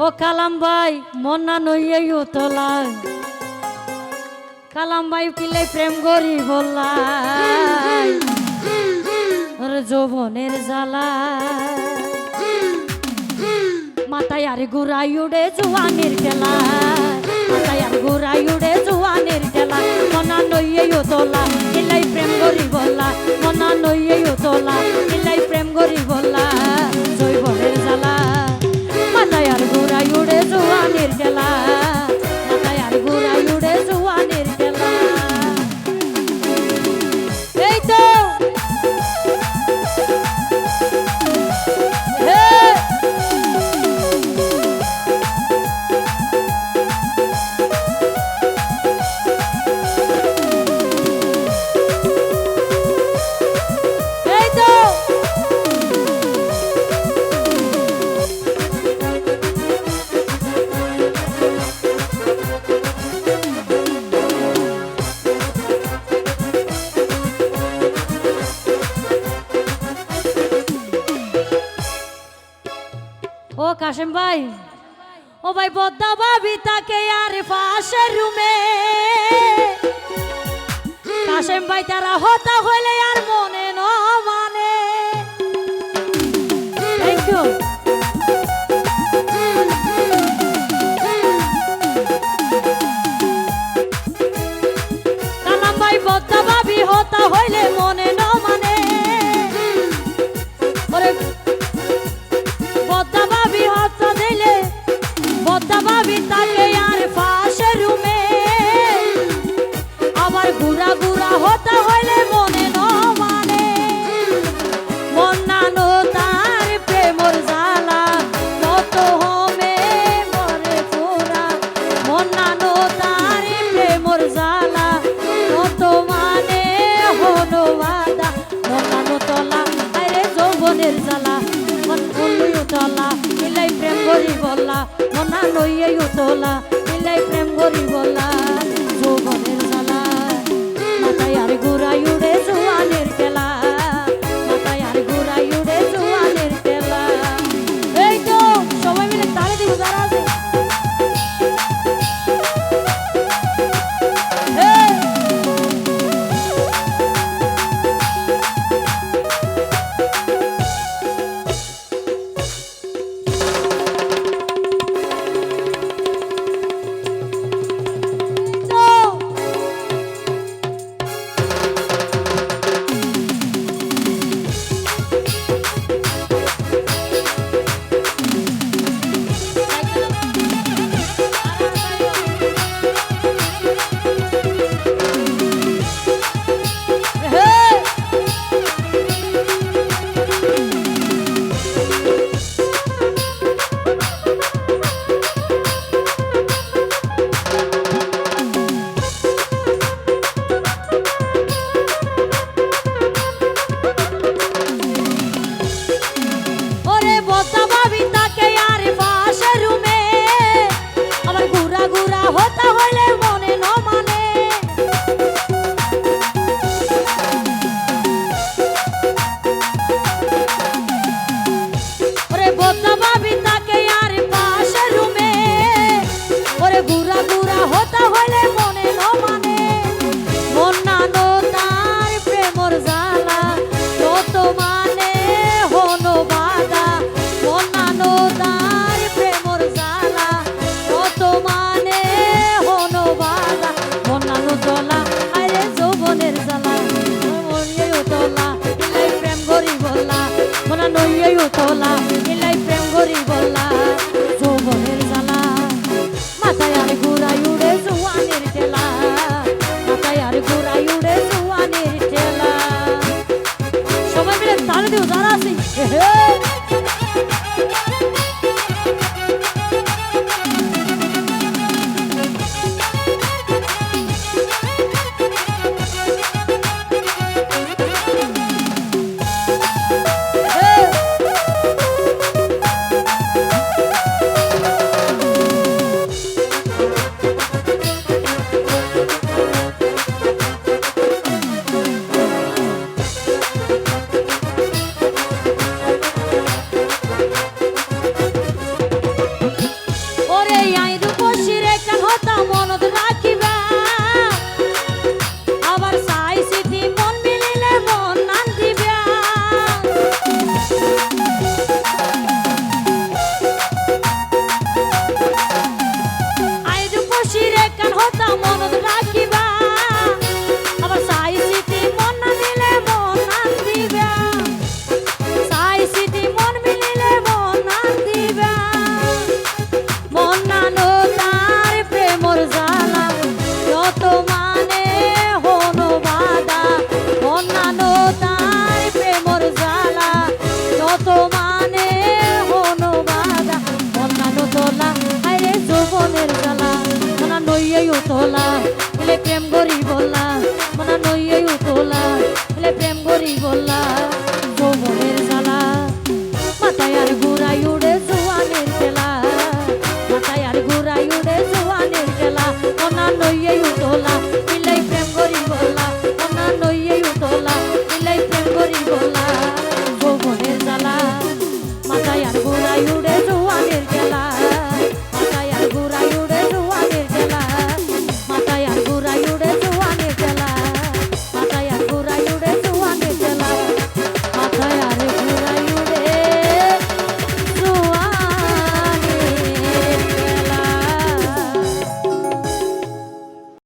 ও কালামবাই ভাই নইয়াই উতলা কালামবাই পিলে প্রেম গরি বললাই ওর যৌবনের জ্বালা মাথায় আর ঘুরাই উড়ে জুয়ানের খেলা মাথায় আর ঘুরাই উড়ে জুয়ানের খেলা মনা নইয়াই উতলা পিলাই প্রেম গরি বললা মনা নইয়াই উতলা পিলাই প্রেম গরি বলা জৈবনের জ্বালা কাশেম ভাই। ও ভাই, বদ্দা ভাবি তাকে আর পাশের রুমে। কাশেম ভাই, তারা হতা হইলে আর মনের জ্বালা মন ভুলই উতলা মিলাই প্রেম করি বলা, মনা লইয়ে উতলা মিলাই প্রেম করি বলা, যৌবনের জ্বালা, মাথায় আর ঘুরাই নইয়াই উতলা মিলাই প্রেম গরি বলা ওনা নইয়ে উতলা